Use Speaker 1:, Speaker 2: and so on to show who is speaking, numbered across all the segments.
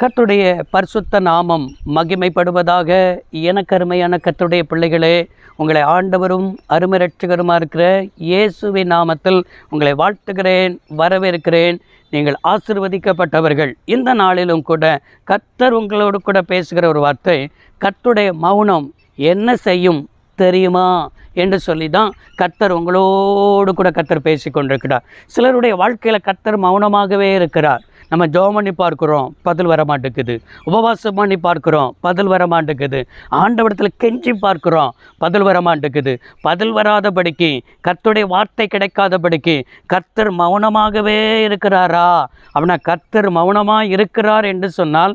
Speaker 1: கத்துடைய பரிசுத்த நாமம் மகிமைப்படுவதாக எனக்கருமையான கத்துடைய பிள்ளைகளே உங்களை ஆண்டவரும் அருமரட்சகருமா இருக்கிற இயேசுவின் நாமத்தில் உங்களை வாழ்த்துகிறேன் வரவேற்கிறேன். நீங்கள் ஆசிர்வதிக்கப்பட்டவர்கள். இந்த நாளிலும் கூட கத்தர் உங்களோடு கூட பேசுகிற ஒரு வார்த்தை கத்துடைய மௌனம் என்ன செய்யும் தெரியுமா? என்று சொல்லி தான் கர்த்தர் உங்களோடு கூட கத்தர் பேசி கொண்டிருக்கிறார் சிலருடைய வாழ்க்கையில் கத்தர் மௌனமாகவே இருக்கிறார். நம்ம ஜோம் பண்ணி பார்க்குறோம் பதில் வர மாட்டேங்குது. உபவாசம் பண்ணி பார்க்குறோம் பதில் வர மாட்டேங்குது. ஆண்டவரத்தில் கெஞ்சி பார்க்குறோம் பதில் வர மாட்டேங்குது. பதில் வராதபடிக்கு கர்த்தருடைய வார்த்தை கிடைக்காதபடிக்கு கர்த்தர் மௌனமாகவே இருக்கிறாரா? அப்படின்னா கர்த்தர் மௌனமாக இருக்கிறார் என்று சொன்னால்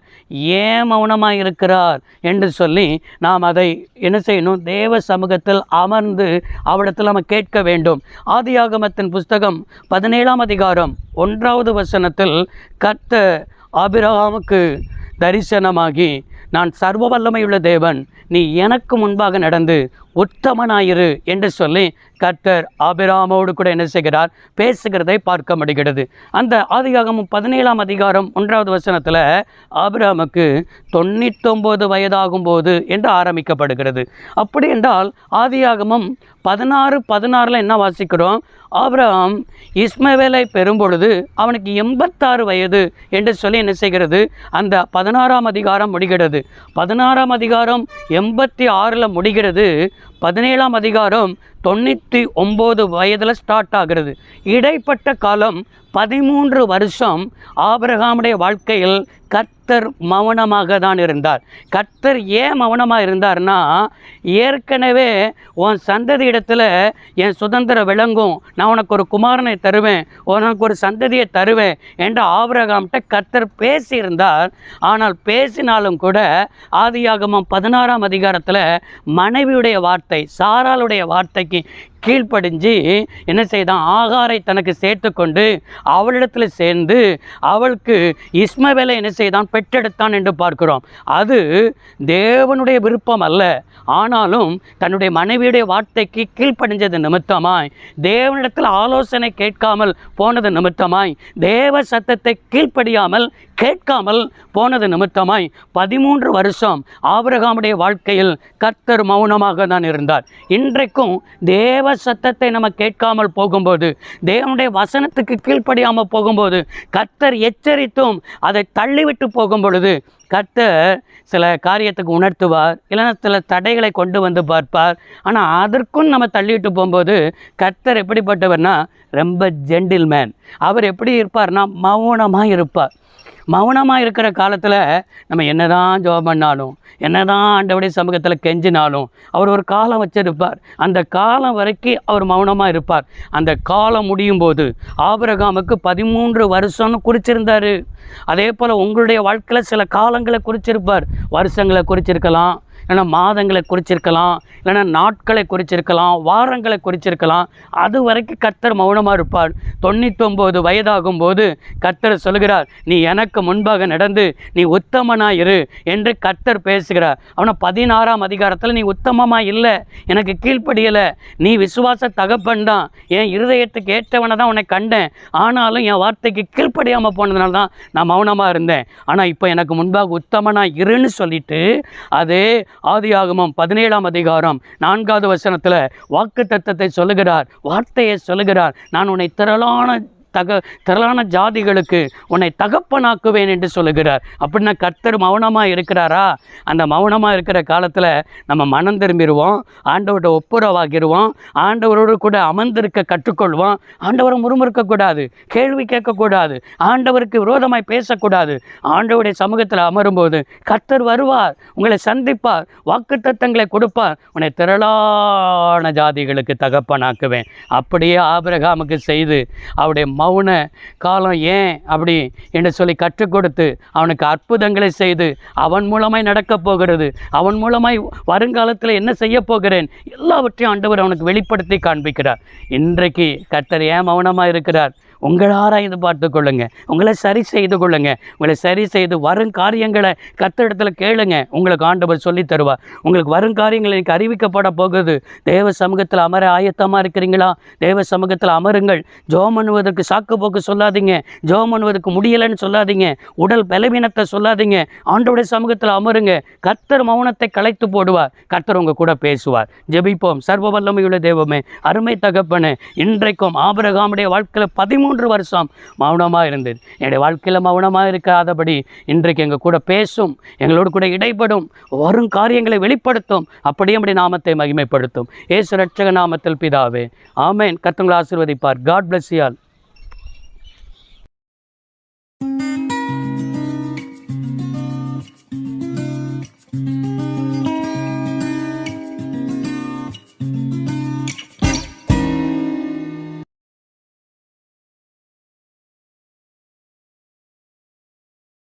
Speaker 1: ஏன் மௌனமாக இருக்கிறார் என்று சொல்லி நாம் அதை என்ன செய்யணும்? தேவ சமூகத்தில் அமர்ந்து அவரிடத்தில் நம்ம கேட்க வேண்டும். ஆதியாகமத்தின் புஸ்தகம் பதினேழாம் அதிகாரம். ஒன்றாவது வசனத்தில் கர்த்தர் ஆபிரகாமுக்கு தரிசனமாகி நான் சர்வ வல்லமையுள்ள தேவன் நீ எனக்கு முன்பாக நடந்து உத்தமனாயிரு என்று சொல்லி கர்த்தர் ஆபிராமோடு கூட என்ன செய்கிறார்? பேசுகிறதை பார்க்க முடிகிறது. அந்த ஆதியாகமும் பதினேழாம் அதிகாரம் ஒன்றாவது வசனத்தில் ஆபிராமுக்கு தொண்ணூத்தொம்பது வயதாகும் போது என்று ஆரம்பிக்கப்படுகிறது. அப்படி என்றால் ஆதியாகமும் பதினாறு பதினாறில் என்ன வாசிக்கிறோம்? ஆபிரகாம் இஸ்மவேலை பெறும்பொழுது அவனுக்கு எண்பத்தாறு வயது என்று சொல்லி என்ன செய்கிறது? அந்த பதினாறாம் அதிகாரம் முடிகிறது. பதினாறாம் அதிகாரம் எண்பத்தி ஆறில் முடிகிறது. பதினேழாம் அதிகாரம் தொண்ணூற்றி ஒம்பது வயதில் ஸ்டார்ட் ஆகிறது. இடைப்பட்ட காலம் பதிமூன்று வருஷம் ஆபிரகாமுடைய வாழ்க்கையில் கர்த்தர் மௌனமாக தான் இருந்தார். கர்த்தர் ஏன் மௌனமாக இருந்தார்னா ஏற்கனவே உன் சந்ததி இடத்துல என் சுதந்திரம் விளங்கும். நான் உனக்கு ஒரு குமாரனை தருவேன். உனக்கு ஒரு சந்ததியை தருவேன் என்று ஆபரகாம்கிட்ட கர்த்தர் பேசியிருந்தார். ஆனால் பேசினாலும் கூட ஆதியாகமம் பதினாறாம் அதிகாரத்தில் மனைவியுடைய வார்த்தை சாராளுடைய வார்த்தைக்கு கீழ்ப்படிஞ்சு என்ன செய்தான்? ஆகாரை தனக்கு சேர்த்து கொண்டு அவளிடத்தில் சேர்ந்து அவளுக்கு இஸ்மவேலை என்ன செய்தான் பெற்றெடுத்தான் என்று பார்க்கிறோம். அது தேவனுடைய விருப்பம் அல்ல. ஆனாலும் தன்னுடைய மனைவியுடைய வார்த்தைக்கு கீழ்ப்படைஞ்சது நிமித்தமாய் தேவனிடத்தில் ஆலோசனை கேட்காமல் போனது நிமித்தமாய் தேவ சத்தத்தை கீழ்ப்படியாமல் கேட்காமல் போனது நிமித்தமாய் பதிமூன்று வருஷம் ஆபிரகாமுடைய வாழ்க்கையில் கர்த்தர் மௌனமாக தான் இருந்தார். இன்றைக்கும் தேவ சத்தத்தை நம்ம கேட்காமல் போகும்போது தேவனுடைய வசனத்துக்கு கீழ்ப்படியாமல் போகும்போது கர்த்தர் எச்சரித்தும் அதை தள்ளிவிட்டு போகும் பொழுது கர்த்தர் சில காரியத்துக்கு உணர்த்துவார் இல்லைன்னா சில தடைகளை கொண்டு வந்து பார்ப்பார். ஆனால் அதற்கும் நம்ம தள்ளிவிட்டு போகும்போது கர்த்தர் எப்படிப்பட்டவர்னா ரொம்ப ஜென்டில்மேன் அவர் எப்படி இருப்பார்னா மௌனமாக இருப்பார். மௌனமாக இருக்கிற காலத்தில் நம்ம என்ன தான் ஜோம் பண்ணாலும் என்னதான் ஆண்டவுடைய சமூகத்தில் கெஞ்சினாலும் அவர் ஒரு காலம் வச்சிருப்பார். அந்த காலம் வரைக்கும் அவர் மௌனமாக இருப்பார். அந்த காலம் முடியும் போது ஆபிரகாமுக்கு பதிமூன்று வருஷம்னு குறிச்சிருந்தார். அதே போல் உங்களுடைய வாழ்க்கையில் சில காலங்களை குறிச்சிருப்பார். வருஷங்களை குறிச்சிருக்கலாம் இல்லைன்னா மாதங்களை குறிச்சிருக்கலாம் இல்லைன்னா நாட்களை குறிச்சிருக்கலாம் வாரங்களை குறிச்சிருக்கலாம். அது வரைக்கும் கர்த்தர் மௌனமாக இருப்பார். தொண்ணூத்தொம்பது வயதாகும் போது கர்த்தர் சொல்கிறார் நீ எனக்கு முன்பாக நடந்து நீ உத்தமனாக இரு என்று கர்த்தர் பேசுகிறார். அவனை பதினாறாம் அதிகாரத்தில் நீ உத்தமமாக இல்லை எனக்கு கீழ்ப்படியலை. நீ விசுவாச தகப்பன் தான். என் இருதயத்துக்கு ஏற்றவனை தான் உன்னை கண்டேன். ஆனாலும் என் வார்த்தைக்கு கீழ்ப்படியாமல் போனதுனால தான் நான் மௌனமாக இருந்தேன். ஆனால் இப்போ எனக்கு முன்பாக உத்தமனாக இருன்னு சொல்லிட்டு அது ஆதியாகமம் பதினேழாம் அதிகாரம் நான்காவது வசனத்தில் வாக்கு தத்தத்தை சொல்லுகிறார் வார்த்தையை சொல்லுகிறார். நான் உன்னை திரளான தக திரளான ஜாதிகளுக்கு உன்னை தகப்பனாக்குவேன் என்று சொல்லுகிறார். அப்படின்னா கர்த்தர் மௌனமாக இருக்கிறாரா? அந்த மௌனமாக இருக்கிற காலத்தில் நம்ம மனம் திரும்பிடுவோம் ஆண்டவர்கிட்ட ஒப்புரவாகிடுவோம் ஆண்டவரோடு கூட அமர்ந்திருக்க கற்றுக்கொள்வோம். ஆண்டவரை முறுமுறுக்கக்கூடாது கேள்வி கேட்கக்கூடாது ஆண்டவருக்கு விரோதமாய் பேசக்கூடாது. ஆண்டவருடைய சமூகத்தில் அமரும்போது கர்த்தர் வருவார் உங்களை சந்திப்பார் வாக்குத்தத்தங்களை கொடுப்பார். உன்னை திரளான ஜாதிகளுக்கு தகப்பனாக்குவேன். அப்படியே ஆபிரகாமுக்கு செய்து அவருடைய மௌன காலம் ஏன் அப்படி என்று சொல்லி கற்றுக் கொடுத்து அவனுக்கு அற்புதங்களை செய்து அவன் மூலமாய் நடக்கப் போகிறது அவன் மூலமாய் வருங்காலத்தில் என்ன செய்ய போகிறேன் எல்லாவற்றையும் ஆண்டவர் அவனுக்கு வெளிப்படுத்தி காண்பிக்கிறார். இன்றைக்கு கர்த்தர் ஏன் மௌனமாக இருக்கிறார்? உங்களை ஆராய்ந்து பார்த்து கொள்ளுங்க. உங்களை சரி செய்து கொள்ளுங்க. உங்களை சரி செய்து வரும் காரியங்களை கத்திடத்தில் கேளுங்க. உங்களுக்கு ஆண்டவர் சொல்லித் தருவா உங்களுக்கு வரும் காரியங்கள் எனக்கு அறிவிக்கப்பட போகுது. தேவ சமூகத்தில் அமர ஆயத்தமாக இருக்கிறீங்களா? தேவ சமூகத்தில் அமருங்கள். ஜோம் பண்ணுவதற்கு சாக்கு போக்கு சொல்லாதீங்க. ஜோம் பண்ணுவதற்கு முடியலைன்னு சொல்லாதீங்க. உடல் பலவீனத்தை சொல்லாதீங்க. ஆண்டோடைய சமூகத்தில் அமருங்க. கர்த்தர் மௌனத்தை கலைத்து போடுவார். கர்த்தர் உங்க கூட பேசுவார். ஜெபிப்போம். சர்வ வல்லமையுள்ள தெய்வமே அருமை தகப்பனு இன்றைக்கும் ஆபரகாமுடைய வாழ்க்கையில் பதிமூணு பதிமூன்று வருஷம் மௌனமாக இருந்தது என்னுடைய வாழ்க்கையில் மௌனமாக இருக்காதபடி இன்றைக்கு எங்கள் கூட பேசும் எங்களோடு கூட இடைப்படும் வரும் காரியங்களை வெளிப்படுத்தும் அப்படியே நம்முடைய நாமத்தை மகிமைப்படுத்தும். ஏசு ரட்சக நாமத்தில் பிதாவே ஆமேன். கத்துங்களை ஆசீர்வதிப்பார். God plus you